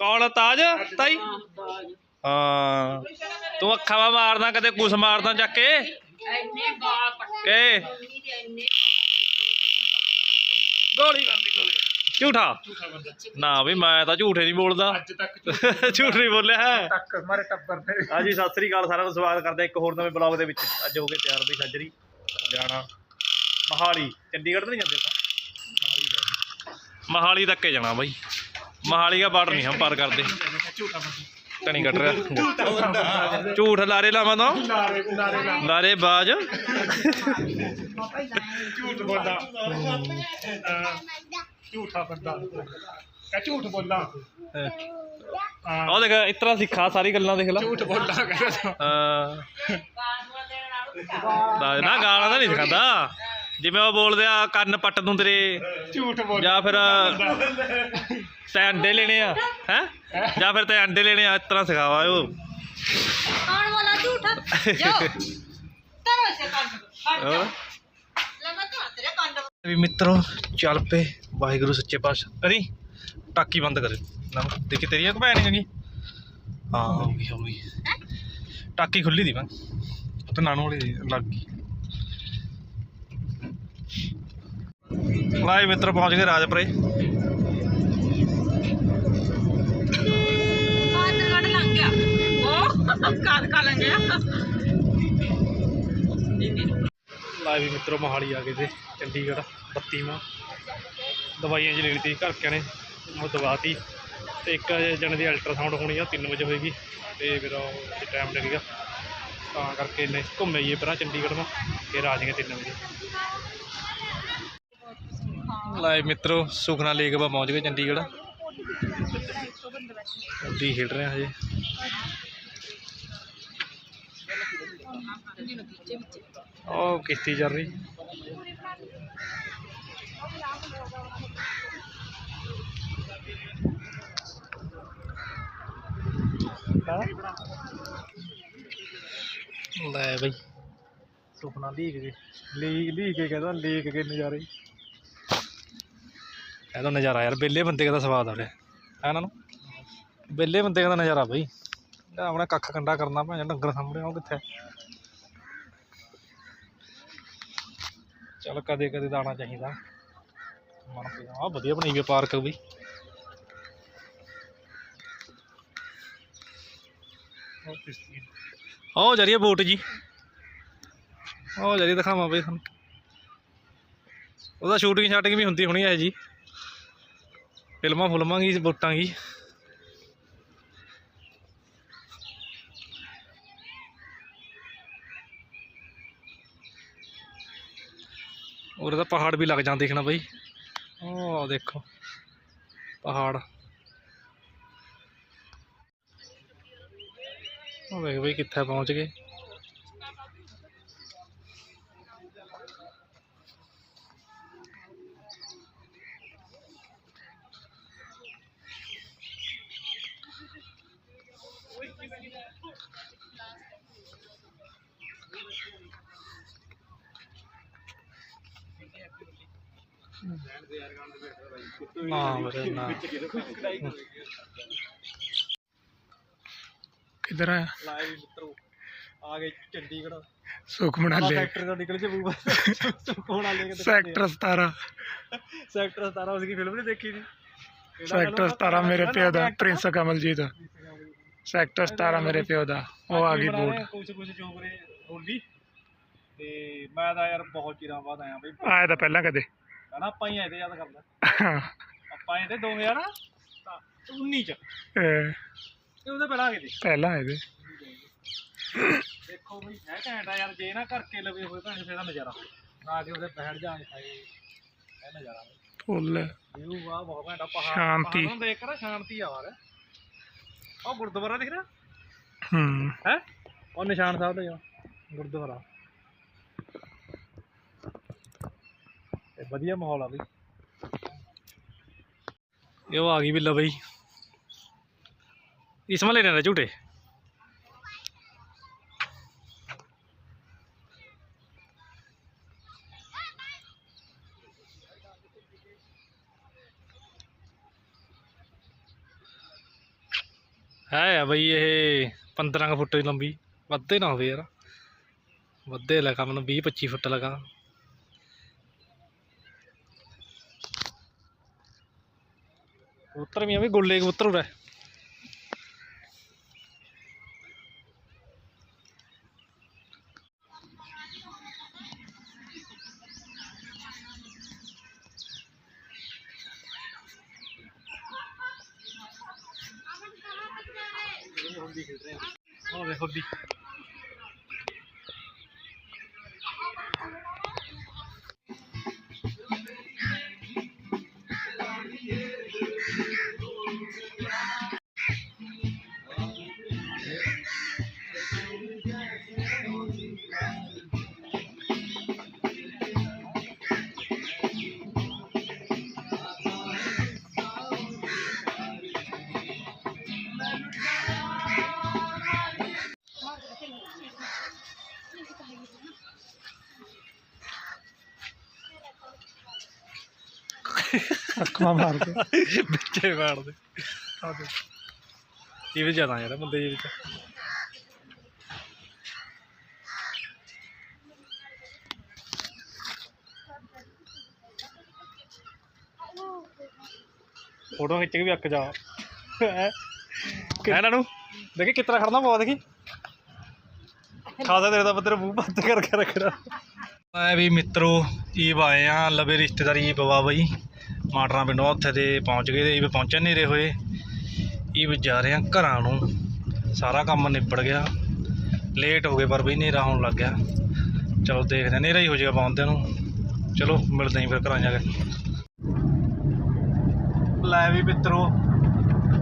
ਕੌਣ ਤਾਜ? ਤਾਈ? ਹਾਂ। ਤੂੰ ਅੱਖਾਂ ਵਾ ਮਾਰਦਾ ਕਦੇ ਕੁਛ ਮਾਰਦਾ ਚੱਕ ਕੇ? ਇੰਨੇ ਬਾਲ ਪੱਟੇ ਗੋਲੀ ਕਰਦੀ ਗੋਲੀ। ਝੂਠਾ? ਨਾ ਵੀ ਮੈਂ ਤਾਂ ਝੂਠੇ ਨਹੀਂ ਬੋਲਦਾ। ਅੱਜ ਤੱਕ ਝੂਠ ਨਹੀਂ ਬੋਲਿਆ। ਹੈ ਤੱਕ ਮਾਰੇ ਟੱਬਰ ਨੇ ਹਾਂਜੀ ਸਤਿ ਸ੍ਰੀ ਅਕਾਲ ਸਾਰਿਆਂ ਨੂੰ ਸਵਾਗਤ ਕਰਦੇ ਇੱਕ ਹੋਰ ਨਵੇਂ ਬਲੌਗ ਦੇ ਵਿੱਚ। ਅੱਜ ਹੋ ਗਏ ਤਿਆਰ ਬਈ ਸੱਜਰੀ। ਜਾਣਾ ਮਹਾਲੀ। ਚੰਡੀਗੜ੍ਹ ਤਾਂ ਨਹੀਂ ਜਾਂਦੇ ਆਪਾਂ? ਮਹਾਲੀ ਤੱਕ ਜਾਣਾ ਬਾਈ। ਮਹਾਲੀ ਦਾ ਬਾਰਡਰ ਨਹੀਂ ਹਮ ਪਾਰ ਕਰਦੇ। ਟਣੀ ਕੱਟ ਰਿਹਾ। ਝੂਠ ਲਾਰੇ ਲਾਵਾਂ ਤਾਂ। ਲਾਰੇ ਬਾਜ। ਝੂਠ ਬੋਲਦਾ। ਝੂਠਾ ਬੰਦਾ। ਕਹ ਝੂਠ ਬੋਲਦਾ। ਹਾਂ। ਉਹ ਦੇਖ ਇਤਰਾ ਸਿੱਖਾ ਸਾਰੀ ਗੱਲਾਂ ਦੇਖ ਲਾ। ਝੂਠ ਬੋਲਦਾ ਕਹਿੰਦਾ ਹਾਂ। ਨਾ ਗਾਲਾਂ ਤਾਂ ਨਹੀਂ ਸਿਖਾਉਂਦਾ। ਜਿਵੇਂ ਉਹ ਬੋਲਦੇ ਆ ਕੰਨ ਪੱਟ ਦੂੰ ਤੇਰੇ। ਝੂਠ ਬੋਲਦਾ। ਜਾਂ ਫਿਰ ਤੈਂ ਅੰਡੇ ਲੈਣੇ ਆ ਹੈ? ਜਾਂ ਫਿਰ ਤੈਂ ਅੰਡੇ ਲੈਣੇ ਆ ਇਸ ਤਰ੍ਹਾਂ ਸਿਖਾਵਾ ਉਹ ਕੌਣ ਬੋਲਾ ਝੂਠਾ। ਜੋ ਤਰੋ ਸੇ ਕੰਨ ਹਟ ਤਾਂ ਤੇਰੇ ਵੀ ਮਿੱਤਰੋ ਚੱਲ ਪਏ। ਵਾਹਿਗੁਰੂ ਸੱਚੇ ਪਾਤਸ਼ਾਹ। ਕਰੀ? ਟਾਕੀ ਬੰਦ ਕਰ ਨਾ ਦੇਖੀ ਤੇਰੀ ਇੱਕ ਭੈਣ ਹੈਗੀ? ਹਾਂ ਹੋ ਗਈ ਹੋ ਗਈ। ਟਾਕੀ ਖੁੱਲੀ ਦੀ ਮੈਂ ਤਾਂ ਨਾਨੂ ਵਾਲੀ ਲੱਗ ਗਈ। ਲਾਈ ਮਿੱਤਰ ਪਹੁੰਚ ਗਏ ਰਾਜਪੁਰੇ। ਉਹ ਕਾਦ ਕਾ ਲੰਘ ਗਿਆ ਲਾਈ ਵੀ ਮਿੱਤਰੋ ਮੋਹਾਲੀ ਆ ਗਏ ਤੇ ਚੰਡੀਗੜ੍ਹ 32ਵਾਂ ਦਵਾਈਆਂ ਜੀ ਲੈਣੀ ਤੀ ਘਰ ਕੇ ਨੇ ਉਹ ਦਵਾਤੀ। ਤੇ ਇੱਕ ਜਣੇ ਦੀ ਅਲਟਰਾਸਾਊਂਡ ਹੋਣੀ ਆ 3 ਵਜੇ ਹੋਏਗੀ। ਤੇ ਫਿਰ ਉਹ ਟਾਈਮ ਲੱਗੇਗਾ ਤਾਂ ਕਰਕੇ ਇਹਨੇ ਘੁੰਮੇ ਜੀ ਪਹਿਲਾਂ ਚੰਡੀਗੜ੍ਹ ਨੂੰ ਫਿਰ ਆ ਜਾਏਗੇ 3 ਵਜੇ। ਲਾਈ ਮਿੱਤਰੋ ਸੁਖਨਾ ਲੇਕ ਪਾ ਪਹੁੰਚ ਗਏ ਚੰਡੀਗੜ੍ਹ। ਉੱਡੀ ਖੇਡ ਰਹੇ ਹਜੇ। ਉਹ ਕਿਸ਼ਤੀ ਚੱਲ ਰਹੀ। ਲੈ ਬਈ। ਸੁਪਨਾ ਲੀਕ ਕੇ ਲੀਕ ਲੀਕ ਕੇ ਕਹਿੰਦਾ ਲੀਕ ਕੇ ਨਜ਼ਾਰੇ। ਇਹ ਤਾਂ ਨਜ਼ਾਰਾ ਯਾਰ ਬੇਲੇ ਬੰਦੇ ਦਾ ਸਵਾਦ ਆ ਰਿਹਾ ਹੈ ਨਾ ਨੂੰ ਬੇਲੇ ਬੰਦੇ ਦਾ ਨਜ਼ਾਰਾ ਬਈ। ਆਪਣਾ ਕੱਖ ਕੰਡਾ ਕਰਨਾ ਭਾਵੇਂ ਡੰਗਰ ਸਾਹਮਣੇ ਉਹ ਕਿੱਥੇ? ਚੱਲ ਕਦੇ ਕਦੇ ਤਾਂ ਆਉਣਾ ਚਾਹੀਦਾ। ਮਨ ਆ ਵਧੀਆ ਬਣੀ ਹੋਈ ਪਾਰਕ ਵੀ। ਉਹ ਕਿਸ਼ਤੀ ਬੋਟ ਜੀ। ਉਹ ਜਾ ਰਹੀ ਦਿਖਾਵਾਂ ਬਈ ਤੁਹਾਨੂੰ। ਉਹਦਾ ਸ਼ੂਟਿੰਗ ਸ਼ਾਟਿੰਗ ਵੀ ਹੁੰਦੀ ਹੋਣੀ ਹੈ ਜੀ। ਫਿਲਮਾਂ ਫੁਲਮਾਂ ਕੀ, ਬੋਟਾਂ ਕੀ। ਉਰੇ ਤਾਂ ਪਹਾੜ ਵੀ ਲੱਗ ਜਾਂਦੇ ਦੇਖਣਾ ਬਈ। ਉਹ ਦੇਖੋ, ਪਹਾੜ। ਉਹ ਵੇਖ ਬਈ ਕਿੱਥੇ ਪਹੁੰਚ ਗਏ। ਨਾ ਕਿੱਧਰ ਆ ਲਾਈਵ ਮਿੱਤਰੋ। ਆ ਗਏ ਚੰਡੀਗੜ੍ਹ। ਸੁਖ ਬਣਾ ਲੈ ਸੈਕਟਰ ਦਾ ਨਿਕਲ ਜੇ ਬੂਬਾ। ਕੋਣਾ ਲੈ ਕੇ ਸੈਕਟਰ 17 ਸੈਕਟਰ 17 ਉਸकी ਫਿਲਮ ਨਹੀਂ ਦੇਖੀ ਸੀ ਸੈਕਟਰ 17 ਮੇਰੇ ਪਿਓ ਦਾ ਪ੍ਰਿੰਸ ਕਮਲਜੀਤ। ਸੈਕਟਰ 17 ਮੇਰੇ ਪਿਓ ਦਾ। ਉਹ ਆ ਗਈ ਬੋਟ। ਕੁਝ ਕੁਝ ਤੇ ਮੈਂ ਤਾਂ ਯਾਰ ਬਹੁਤ ਚਿਰਾਂ ਬਾਅਦ ਆਇਆ ਬਈ। ਆਇਆ ਤਾਂ ਪਹਿਲਾਂ ਕਦੇ। ਕਹਿੰਦਾ ਆਪਾਂ ਹੀ ਆਏ ਤੇ ਯਾਦ ਕਰਦਾ ਆਪਾਂ ਆਏ ਤੇ 2000 19 ਚ। ਤੇ ਉਹਦੇ ਪਹਿਲਾਂ ਆ ਗਏ ਤੇ ਪਹਿਲਾਂ ਆਏ ਤੇ ਦੇਖੋ ਬਈ ਹੈ ਘੈਂਟ ਆ ਯਾਰ ਜੇ ਨਾ ਕਰਕੇ ਲਵੇ ਹੋਏ ਤਾਂ ਫੇਰ ਦਾ ਨਜ਼ਾਰਾ। ਨਾ ਕਿ ਉਹਦੇ ਬੈਠ ਜਾਣ ਖਾਏ ਇਹ ਨਜ਼ਾਰਾ। ਫੁੱਲ। ਵਿਊ ਵਾਹ ਬਹੁਤ ਘੈਂਟਾ ਪਹਾੜ ਸ਼ਾਂਤੀ। ਨੂੰ ਦੇਖ ਕੇ ਨਾ ਸ਼ਾਂਤੀ ਆ ਵਾਰ ਉਹ ਗੁਰਦੁਆਰਾ ਦਿਖ ਰਿਹਾ? ਹੂੰ। ਹੈ? ਉਹ ਨਿਸ਼ਾਨ ਸਾਹਿਬ ਦਾ ਗੁਰਦੁਆਰਾ। ਵਧੀਆ ਮਾਹੌਲ ਆ ਬਈ। ਇਹ ਉਹ ਆ ਗਈ ਬਿੱਲਾ ਬਈ। ਇਸ ਮਲੇ ਨੇ ਝੂਟੇ। ਹੈ ਆ ਬਈ ਇਹ 15 ਕੁ ਫੁੱਟ ਲੰਬੀ। ਵੱਧੇ ਨਾ ਹੋਵੇ ਯਾਰ। ਵੱਧੇ ਲਗਾ ਮੈਨੂੰ 20 25 ਫੁੱਟ ਲਗਾ ਕਬੂਤਰ ਵੀ ਆ ਵੀ ਗੁੱਲੇ ਕਬੂਤਰ ਉਰੇ। ਉਹ ਦੇਖੋ ਦੀ ਅੱਖਾਂ ਮਾਰ ਕੇ। ਵਿੱਚੇ ਮਾਰਦੇ ਇਹ ਵੀ ਜ਼ਿਆਦਾ ਯਾਰ ਬੰਦੇ ਜੀ ਵਿੱਚ। ਫੋਟੋ ਖਿੱਚ ਕੇ ਵੀ ਅੱਕ ਜਾ? ਇਹਨਾਂ ਨੂੰ ਦੇਖੀ ਕਿਤਨਾ ਖੜਨਾ ਪਵਾ ਦੇਖੀ। ਖਾਸਾ ਤੇਰੇ ਦਾ ਬੱਦਰ ਮੂੰਹ ਬੰਦ ਕਰਕੇ ਰੱਖਣਾ ਐ ਵੀ ਮਿੱਤਰੋ ਈਬ ਆਏ ਆ, ਲਵੇ ਰਿਸ਼ਤੇਦਾਰੀ ਈਬ ਵਾ ਬਈ। ਮਾਟਰਾਂ ਪਿੰਡੋਂ ਉੱਥੇ ਤੇ ਪਹੁੰਚ ਗਏ ਤੇ ਈਬ ਪਹੁੰਚਣ ਨਹੀਂ ਰਹੇ ਹੋਏ ਈਬ ਜਾ ਰਹੇ ਆ ਘਰਾਂ ਨੂੰ। ਸਾਰਾ ਕੰਮ ਨਿਬੜ ਗਿਆ। ਲੇਟ ਹੋ ਗਏ ਪਰ ਬਈ ਹਨੇਰਾ ਹੋਣ ਲੱਗ ਗਿਆ। ਚਲੋ ਦੇਖਦੇ ਹਾਂ ਹਨੇਰਾ ਹੀ ਹੋ ਜਾਏਗਾ ਪਹੁੰਚਦੇ ਨੂੰ। ਚਲੋ ਮਿਲਦੇ ਹਾਂ ਫਿਰ ਘਰਾਂ ਜਾ ਕੇ। ਲੈ ਵੀ ਮਿੱਤਰੋ,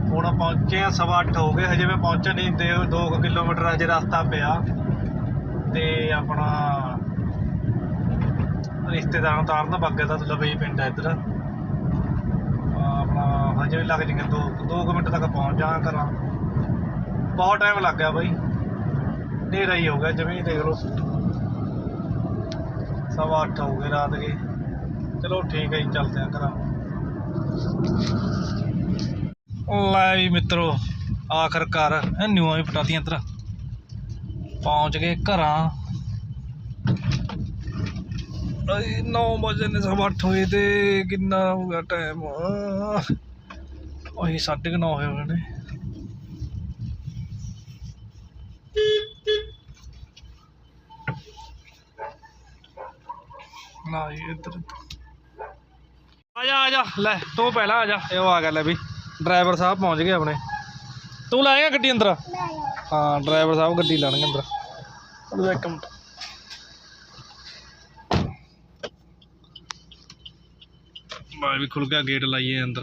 ਹੁਣ ਪਹੁੰਚੇ ਆ ਸਵਾ ਅੱਠ ਹੋ ਗਏ। ਹਜੇ ਮੈਂ ਪਹੁੰਚਣ ਨਹੀਂ ਦੇ 2 ਕਿਲੋਮੀਟਰ ਹਜੇ ਰਸਤਾ ਪਿਆ। ਤੇ ਆਪਣਾ ਰਿਸ਼ਤੇਦਾਰਾਂ ਨੂੰ ਤਾਰਨ ਬਾਗੇ ਦਾ ਲਵੇ ਪਿੰਡ ਹੈ ਇੱਧਰ। ਆਪਣਾ ਹਜੇ ਵੀ ਲੱਗ ਜਾਣਗੇ 2 2 ਮਿੰਟ ਤੱਕ ਪਹੁੰਚ ਜਾਣਾ ਘਰਾਂ। ਬਹੁਤ ਟਾਈਮ ਲੱਗ ਗਿਆ ਬਾਈ। ਹਨੇਰਾ ਹੀ ਹੋ ਗਿਆ ਜਮੀ ਦੇਖ ਲਓ। ਸਵਾ ਅੱਠ ਹੋ ਗਏ ਰਾਤ ਦੇ ਚਲੋ ਠੀਕ ਹੈ ਜੀ, ਚੱਲਦੇ ਆ ਘਰਾਂ। ਲੈ ਵੀ ਮਿੱਤਰੋ ਆਖਰਕਾਰ ਇਹ ਨਿਊਆਂ ਵੀ ਪਟਾਤੀਆਂ ਇੱਧਰ। ਪਹੁੰਚ ਗਏ ਘਰਾਂ। 9 ਵਜੇ ਨੇ ਸਵਾ ਅੱਠ ਹੋਏ ਤੇ ਕਿੰਨਾ ਹੋ ਗਿਆ ਟਾਈਮ ਉਹੀ 9:30 ਹੋਏ ਹੋਏ ਨੇ। ਨਾ ਇੱਧਰ। ਆ ਜਾ ਆ ਜਾ ਲੈ ਤੂੰ ਪਹਿਲਾਂ ਆ ਜਾ। ਇਹ ਆ ਗਿਆ ਲੈ ਵੀ ਡਰਾਈਵਰ ਸਾਹਿਬ ਪਹੁੰਚ ਗਏ ਆਪਣੇ। ਤੂੰ ਲਾਏਗਾ ਗੱਡੀ ਅੰਦਰ? ਹਾਂ ਡਰਾਈਵਰ ਸਾਹਿਬ ਗੱਡੀ ਲਾਣਗੇ ਅੰਦਰ। ਇੱਕ ਮਿੰਟ। ਬਾਹਰ ਵੀ ਖੁੱਲ ਗਿਆ ਗੇਟ ਲਾਈਏ ਅੰਦਰ।